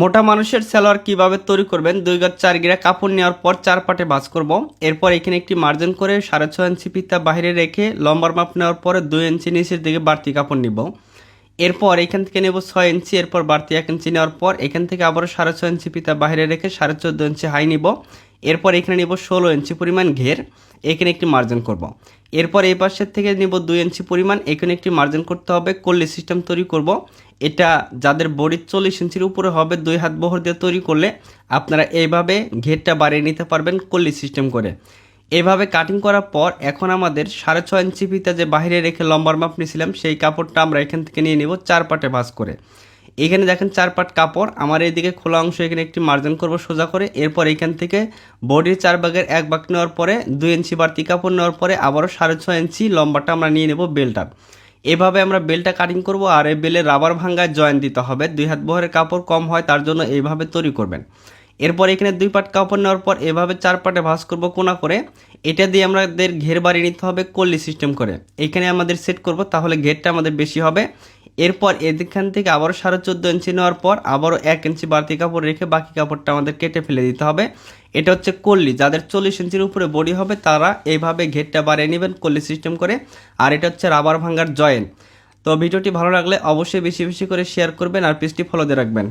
মোটা মানুষের সালোয়ার কীভাবে তৈরি করবেন? দুই গজ চার গিরা কাপড় নেওয়ার পর চার পাটে ভাঁজ করব। এরপর এখানে একটি মার্জিন করে সাড়ে ছয় ইঞ্চি পিতা বাহিরে রেখে লম্বার মাপ নেওয়ার পরে দুই ইঞ্চি নিচের দিকে বাড়তি কাপড় নিব। এরপর এখান থেকে নেব ছয় ইঞ্চি, এরপর বাড়তি এক ইঞ্চি নেওয়ার পর এখান থেকে আবারও সাড়ে ছয় ইঞ্চি পিতা বাহিরে রেখে সাড়ে চোদ্দ ইঞ্চি হাই নিব। এরপর এখানে নিব ষোলো ইঞ্চি পরিমাণ ঘের, এখানে একটি মার্জিন করব। এরপর এই পাশের থেকে নিব দুই ইঞ্চি পরিমাণ, এখানে একটি মার্জিন করতে হবে কল্লি সিস্টেম তৈরি করব। এটা যাদের বডির চল্লিশ ইঞ্চির উপরে হবে, দুই হাত বহর দিয়ে তৈরি করলে আপনারা এইভাবে ঘেরটা বাড়িয়ে নিতে পারবেন কল্লি সিস্টেম করে এভাবে কাটিং করার পর এখন আমাদের সাড়ে ছয় ইঞ্চি ফিতা যে বাইরে রেখে লম্বার মাপ নিয়েছিলাম, সেই কাপড়টা আমরা এখান থেকে নিয়ে নেব চার পাটে ভাঁজ করে এখানে দেখেন চার পাট কাপড়। আমার এইদিকে খোলা অংশ এখানে একটি মার্জিন করব সোজা করে। এরপর এখান থেকে বডির চার ভাগের এক ভাগ নেওয়ার পরে, দুই ইঞ্চি বাড়তি কাপড় নেওয়ার পরে আবারও সাড়ে ছয় ইঞ্চি লম্বাটা আমরা নিয়ে নেব বেলটা। এভাবে আমরা বেলটা কাটিং করব আর এই বেলে রাবার ভাঙ্গায় জয়েন দিতে হবে। দুই হাত বহরের কাপড় কম হয় তার জন্য এইভাবে তৈরি করবেন। এরপর এখানে দুই পাট কাপড় নেওয়ার পর এভাবে চার পাটে ভাঁজ করব কোনা করে। এটা দিয়ে আমাদের ঘের বাড়ি নিতে হবে কল্লি সিস্টেম করে। এখানে আমাদের সেট করব, তাহলে ঘেরটা আমাদের বেশি হবে। এরপর এদিকখান থেকে আবারও সাড়ে চোদ্দ ইঞ্চি নেওয়ার পর আবারও এক ইঞ্চি বাড়তি কাপড় রেখে বাকি কাপড়টা আমাদের কেটে ফেলে দিতে হবে। এটা হচ্ছে কল্লি। যাদের চল্লিশ ইঞ্চির উপরে বডি হবে, তারা এইভাবে ঘেরটা বাড়িয়ে নেবেন কল্লি সিস্টেম করে। আর এটা হচ্ছে রাবার ভাঙ্গার জয়েন্ট তো ভিডিওটি ভালো লাগলে অবশ্যই বেশি বেশি করে শেয়ার করবেন আর পিসটি ফলো দিয়ে রাখবেন।